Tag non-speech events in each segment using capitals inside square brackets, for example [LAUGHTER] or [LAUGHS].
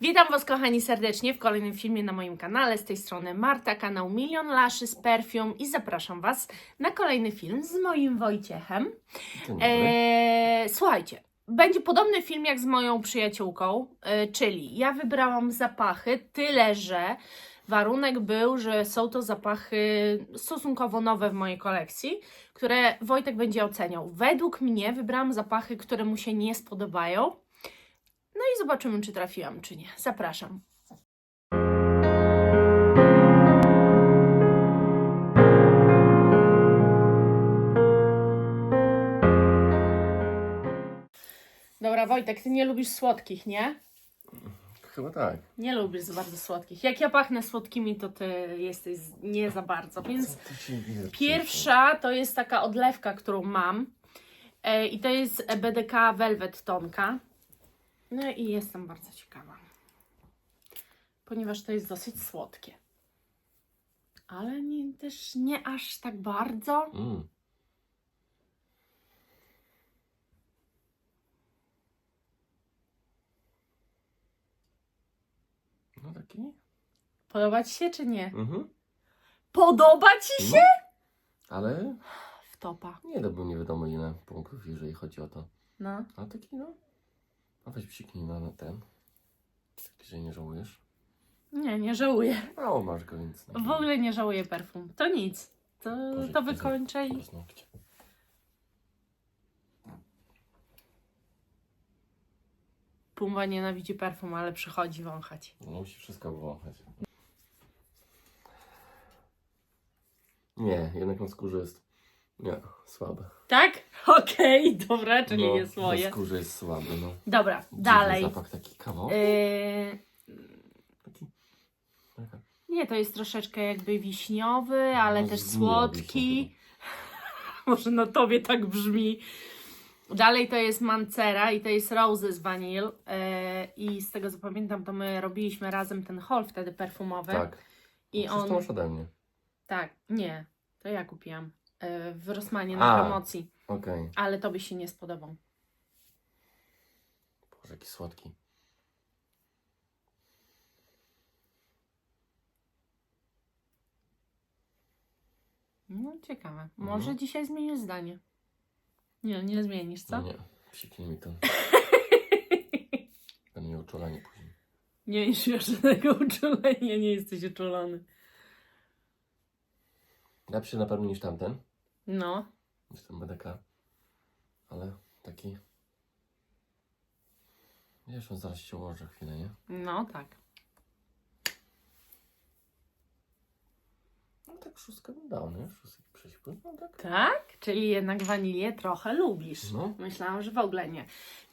Witam Was kochani serdecznie w kolejnym filmie na moim kanale. Z tej strony Marta, kanał Milion Laszy z Perfume i zapraszam Was na kolejny film z moim Wojciechem. Eee, słuchajcie, będzie podobny film jak z moją przyjaciółką, e, czyli ja wybrałam zapachy, tyle że warunek był, że są to zapachy stosunkowo nowe w mojej kolekcji, które Wojtek będzie oceniał. Według mnie wybrałam zapachy, które mu się nie spodobają. No i zobaczymy, czy trafiłam, czy nie. Zapraszam. Dobra, Wojtek, ty nie lubisz słodkich, nie? Chyba tak. Nie lubisz za bardzo słodkich. Jak ja pachnę słodkimi, to ty jesteś z- nie za bardzo. Więc ty nie pierwsza to jest taka odlewka, którą mam. E, I to jest BDK Velvet Tonka. No i jestem bardzo ciekawa. Ponieważ to jest dosyć słodkie. Ale nie, też nie aż tak bardzo. Mm. No taki? Podoba ci się czy nie? Mhm. Podoba ci się? Ale W topa. nie dałbym nie wiadomo ile punktów, jeżeli chodzi o to. No. A taki no. A weź psiknij na, na ten. Że nie żałujesz. Nie, nie żałuję. Mało masz go, więc... W ogóle nie żałuję perfum. To nic. To, to wykończę i Paznokcie. Pumba nienawidzi perfum, ale przychodzi wąchać. No musi wszystko wąchać. Nie, jednak na skórze jest... Nie, słabe. Tak? Okej, dobra, czyli no, jest moje. Na skórze jest słaby, no. Dobra, Dziwny dalej. zapach taki kawał. Yy. Taka... nie, to jest troszeczkę jakby wiśniowy, ale No, też słodki. [LAUGHS] Może na tobie tak brzmi. Dalej to jest Mancera i to jest Roses Vanille. Yy, I z tego co pamiętam, to my robiliśmy razem ten haul wtedy perfumowy. Tak. I on. to masz ode mnie. Tak, nie, to ja kupiłam. Yy, w Rosmanie na A. promocji. Okej. Ale to by się nie spodobał. Boże, jaki słodki. No, ciekawe. Może Mhm. dzisiaj zmienisz zdanie. Nie, nie zmienisz, co? Nie, psiknij mi to. [LAUGHS] Będę miał później. Nie mieć żadnego uczulenia, nie jesteś uczulony. Lepszy na pewno niż tamten. No, Ten BDK. Ale taki... Wiesz, on zaraz się ułoży chwilę, nie? no tak. No tak szóstkę bym dał, nie? Szóstki prześpły. No tak. Tak? Czyli jednak wanilię trochę lubisz. No. Myślałam, że w ogóle nie.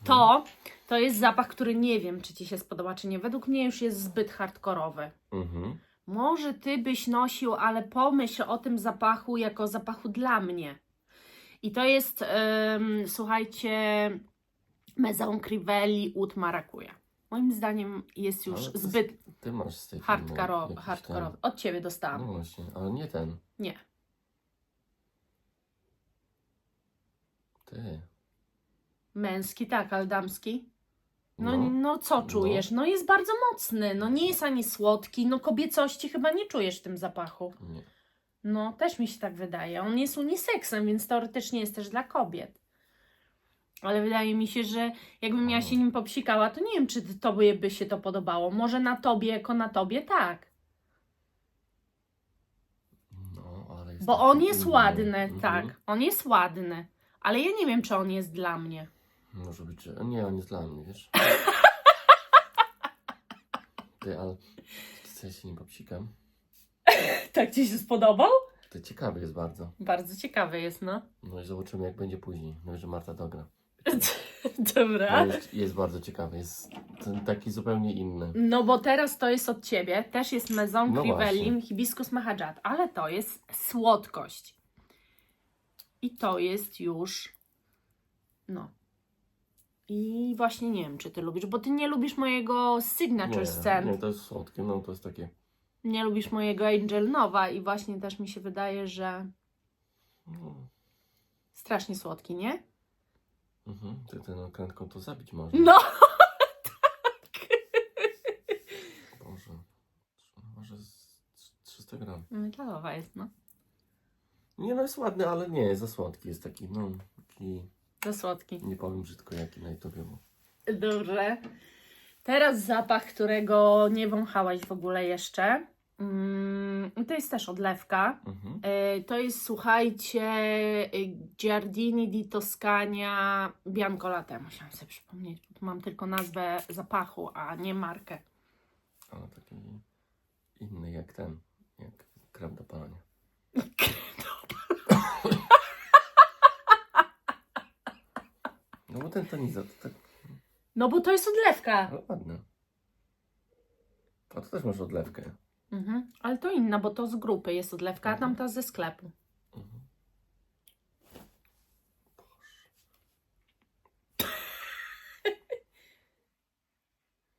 To, to jest zapach, który nie wiem, czy Ci się spodoba, czy nie. Według mnie już jest zbyt hardkorowy. Mhm. Może Ty byś nosił, ale pomyśl o tym zapachu jako zapachu dla mnie. I to jest, em, słuchajcie, Maison Crivelli Oud Maracuja. Moim zdaniem jest już zbyt Ty masz z tej hardkorowy. Od Ciebie dostałam. No właśnie, ale nie ten. Nie. Ty. Męski, tak, ale damski. No, No. no. co czujesz? No jest bardzo mocny. No nie jest ani słodki. No kobiecości chyba nie czujesz w tym zapachu. Nie. No też mi się tak wydaje. On jest uniseksem, więc teoretycznie jest też dla kobiet. Ale wydaje mi się, że jakbym ja się nim popsikała, to nie wiem, czy tobie by się to podobało. Może na tobie, jako na tobie, tak. No, ale jest Bo taki on jest inny. ładny, Mhm. tak. On jest ładny. Ale ja nie wiem, czy on jest dla mnie. Może być, że... Nie, on jest dla mnie, wiesz? [LAUGHS] Ty, ale... Co ja się nim popsikam? Tak ci się spodobał? To ciekawy jest bardzo. Bardzo ciekawy jest, no. No i zobaczymy, jak będzie później. No, że Marta dogra. [LAUGHS] Dobra. No, jest, jest bardzo ciekawy. Jest ten taki zupełnie inny. No bo teraz to jest od ciebie, też jest Maison No Crivelli, właśnie. Hibiscus Mahajat, ale to jest słodkość. I to jest już, no. I właśnie nie wiem, czy ty lubisz, bo ty nie lubisz mojego Signature Scent, nie, to jest słodkie, no to jest takie nie lubisz mojego Angel Nowa i właśnie też mi się wydaje, że mhm. strasznie słodki, nie? Mhm, ty ten no, okrętką to zabić można. No! [LAUGHS] Tak. Boże, może z 300 gram. Metalowa jest, no. Nie no, jest ładny, ale nie, jest za słodki, jest taki, no, taki, Za słodki. nie powiem brzydko jaki na YouTubie, bo Dobrze. Teraz zapach, którego nie wąchałaś w ogóle jeszcze. Mm, to jest też odlewka. Mhm. E, To jest, słuchajcie, e, Giardini di Toscania Bianco Latte. Musiałam sobie przypomnieć, bo tu mam tylko nazwę zapachu, a nie markę. Ale taki inny jak ten, jak krem do palania. No bo ten toniza to tak No bo to jest odlewka. no, ładny. A to też masz odlewkę. Mhm. Ale to inna, bo to z grupy jest odlewka, a Mhm. tamta ze sklepu. Mhm.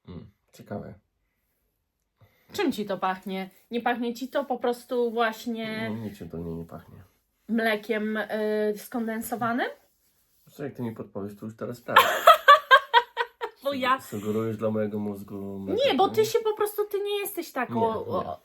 Mm, ciekawe. Czym ci to pachnie? Nie pachnie ci to po prostu właśnie No, niczym to mnie nie pachnie. mlekiem y, skondensowanym? Zresztą jak ty mi podpowiesz, to już teraz tak. Bo ja. Sugerujesz dla mojego mózgu. Nie, bo ty się po prostu, ty nie jesteś taką. Nie, o- nie. o-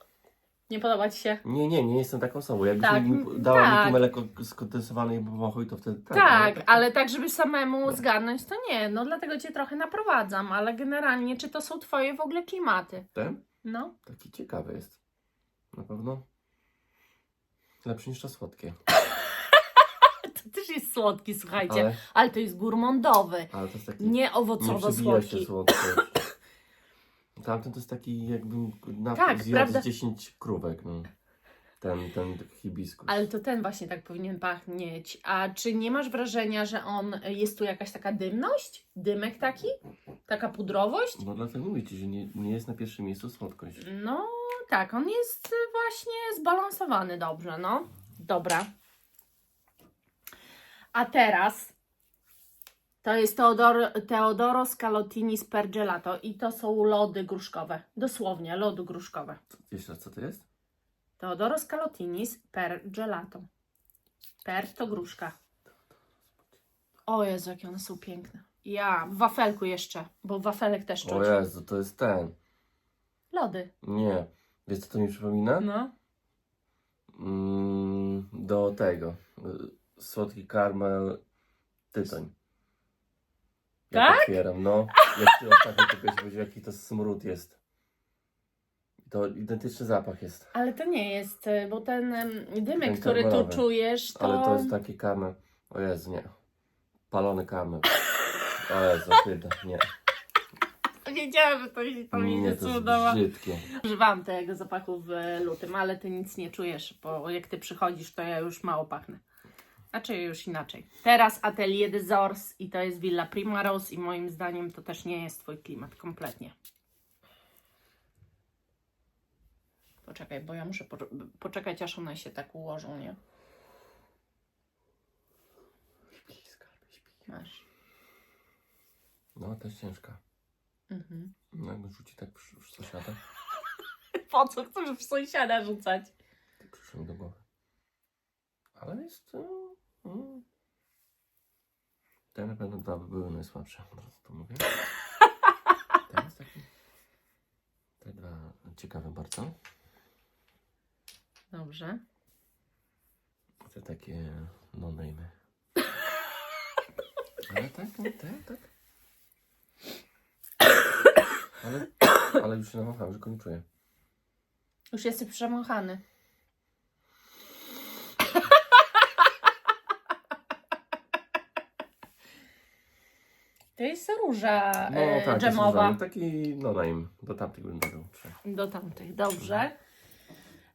nie podoba ci się? Nie, nie, nie jestem taką osobą. Jakbyś Tak, mi dała mi tak. tu mleko skondensowane i wąchuj, to wtedy tak. Tak, tak. ale tak, żeby samemu Nie. zgadnąć, to nie. No dlatego cię trochę naprowadzam, ale generalnie, czy to są twoje w ogóle klimaty? Ten? No. Taki ciekawy jest. Na pewno lepszy niż to słodkie. To też jest słodki, słuchajcie. Ale, Ale, to jest gurmondowy, ale to jest taki... nie przebija się słodko. Tamten to jest taki jakbym na, Tak, zjadł prawda. z 10 krówek. No. Ten, ten hibiskus. Ale to ten właśnie tak powinien pachnieć. A czy nie masz wrażenia, że on jest tu jakaś taka dymność? Dymek taki? Taka pudrowość? No dlatego mówię ci, że nie, nie jest na pierwszym miejscu słodkość. No tak, on jest właśnie zbalansowany dobrze, no. Dobra. A teraz to jest Teodoro, Teodoro Scalotini Spergelato i to są lody gruszkowe. Dosłownie, lody gruszkowe. Jeszcze raz, co to jest? Teodoro Scalotini Spergelato. Per to gruszka. O Jezu, jakie one są piękne. Ja, w wafelku jeszcze, bo wafelek też czuć. O Jezu, to jest ten. Lody. Nie. Wiesz co to mi przypomina? No. Mm, do tego. Słodki karmel tytoń. Jak Tak? otwieram, no. Jak ty ostatnio kupiłeś, powiedział, jaki to smród jest. To identyczny zapach jest. Ale to nie jest, y, bo ten em, dymek, Ten który tu karmelowy. czujesz, to... Ale to jest taki karmel. O Jezu, nie. Palony karmel. O Jezu, chyba, nie. Wiedziałam, że to się Nie, to jest brzydkie. Używałam tego zapachu w lutym, ale ty nic nie czujesz, bo jak ty przychodzisz, to ja już mało pachnę. Znaczy już inaczej. Teraz Atelier des Ors i to jest Villa Primrose i moim zdaniem to też nie jest twój klimat kompletnie. Poczekaj, bo ja muszę po poczekać, aż one się tak ułożą, nie? Masz. No, też ciężka. Mhm. No, jak rzuci tak przy, przy sąsiada, [LAUGHS] Po co chcesz w sąsiada rzucać? tak przyszło mi do głowy. Ale jest... No, no. Te na pewno dwa by były najsłabsze, od razu to mówię. Ten jest [LAUGHS] taki... Te dwa ciekawe bardzo. Dobrze. Te takie no name. [LAUGHS] Ale tak, no, tak, tak. Ale, ale już się nawąchałem, że go nie czuję. Już jesteś przemąchany. To jest róża No e, tak, jest dżemowa. różowy. taki no name. Do tamtych bym dodał. Do tamtych, dobrze.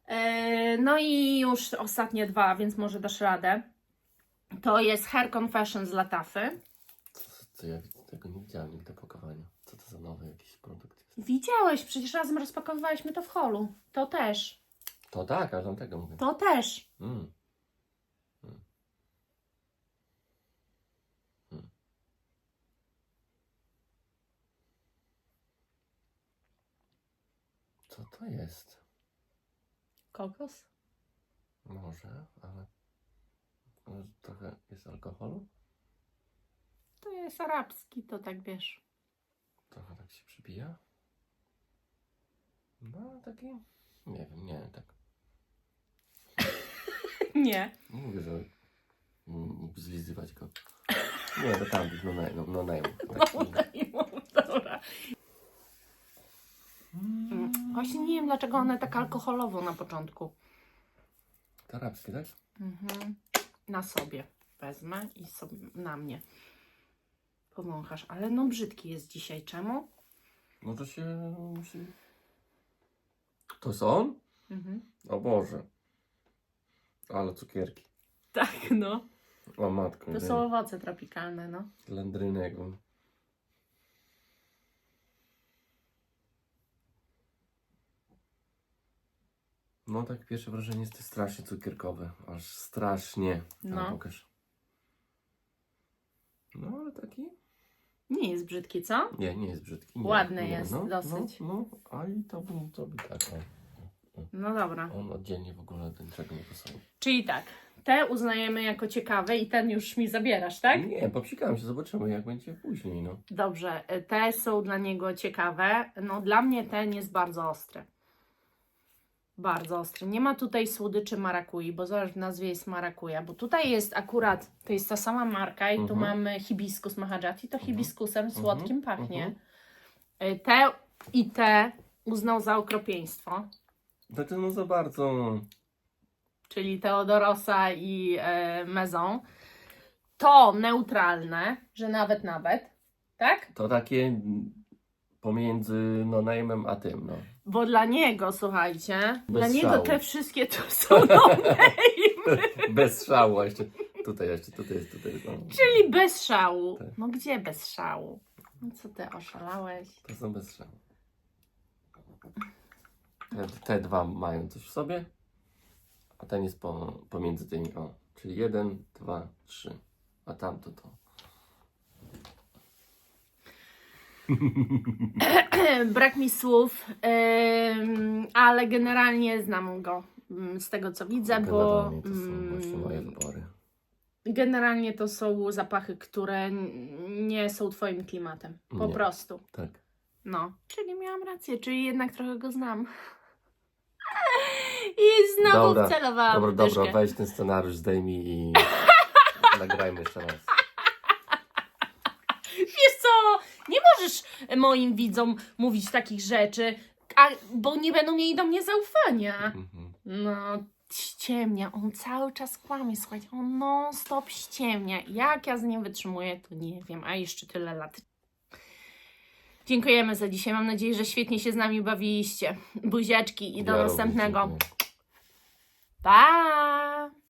E, no i już ostatnie dwa, więc może dasz radę. To jest Hair Confession z Latafy. Co, co ja tego nie widziałem nigdy pakowania. Co to za nowy jakiś produkt jest? Widziałeś, przecież razem rozpakowywaliśmy to w holu. To też. To tak, ale tamtego mówię. To też. Mm. Co to jest? Kokos? Może, ale ale trochę jest alkoholu? To jest arabski, to tak wiesz. Trochę tak się przybija. No, taki, nie wiem, nie, tak [LAUGHS] Nie. Nie mówię, że mm, zlizywać go. Nie, to tam, no naj, no, no naj. [LAUGHS] No, dobra. Mm, Właśnie nie wiem, dlaczego one tak alkoholowo na początku. Tarabski, tak? Mhm. Na sobie wezmę i sobie na mnie powąchasz. Ale no brzydki jest dzisiaj. Czemu? No to się musi... To są? Mhm. O Boże. Ale cukierki. Tak, no. O matko. To są owoce tropikalne, no. Landrynek. No tak, pierwsze wrażenie jest strasznie cukierkowe. Aż strasznie. Ale No. pokaż. No ale taki? Nie jest brzydki, co? Nie, nie jest brzydki. Nie, Ładny nie. jest no, dosyć. No, no, a i to by, to by tak. O. No dobra. On oddzielnie w ogóle do niczego nie pasuje. Czyli tak, te uznajemy jako ciekawe i ten już mi zabierasz, tak? Nie, popsikałem się, zobaczymy jak będzie później, no. Dobrze, y, te są dla niego ciekawe. No dla mnie ten jest bardzo ostry. Bardzo ostry. Nie ma tutaj słodyczy marakui, bo zobacz, w nazwie jest marakuja, bo tutaj jest akurat, to jest ta sama marka i tu Mhm. mamy hibiskus mahajati, to hibiskusem słodkim Mhm. pachnie. Y, Te i te uznał za okropieństwo, Znaczy no za bardzo. no. czyli Teodorosa i e, Mezon. To neutralne, że nawet, nawet, tak? To takie mm, pomiędzy no najmem a tym, no. Bo dla niego, słuchajcie, Bez dla niego szału. te wszystkie to są [LAUGHS] no Bez szału, a jeszcze tutaj, jeszcze tutaj jest, tutaj. No. czyli bez szału. Tak. No gdzie bez szału? No co ty oszalałeś? To są bez szału. Te, te dwa mają coś w sobie, a ten jest po, pomiędzy tymi, o. Czyli jeden, dwa, trzy, a tamto to. [LAUGHS] Brak mi słów, ym, ale generalnie znam go ym, z tego co widzę, bo Generalnie to są właśnie moje ym, wybory. generalnie to są zapachy, które n- nie są twoim klimatem. Po Nie. prostu. Tak. No, czyli miałam rację, czyli jednak trochę go znam. [LAUGHS] I znowu Dobra, wcelowałam Dobra, w dyszkę. dobra, weź ten scenariusz, zdejmij i [LAUGHS] nagrajmy jeszcze raz. Wiesz co, nie możesz moim widzom mówić takich rzeczy, a, bo nie będą mieli do mnie zaufania. Mhm. No, ściemnia, on cały czas kłamie, słuchajcie, on non stop ściemnia. Jak ja z nim wytrzymuję, to nie wiem, a jeszcze tyle lat. Dziękujemy za dzisiaj. Mam nadzieję, że świetnie się z nami bawiliście. Buziaczki i do Ja następnego. Pa!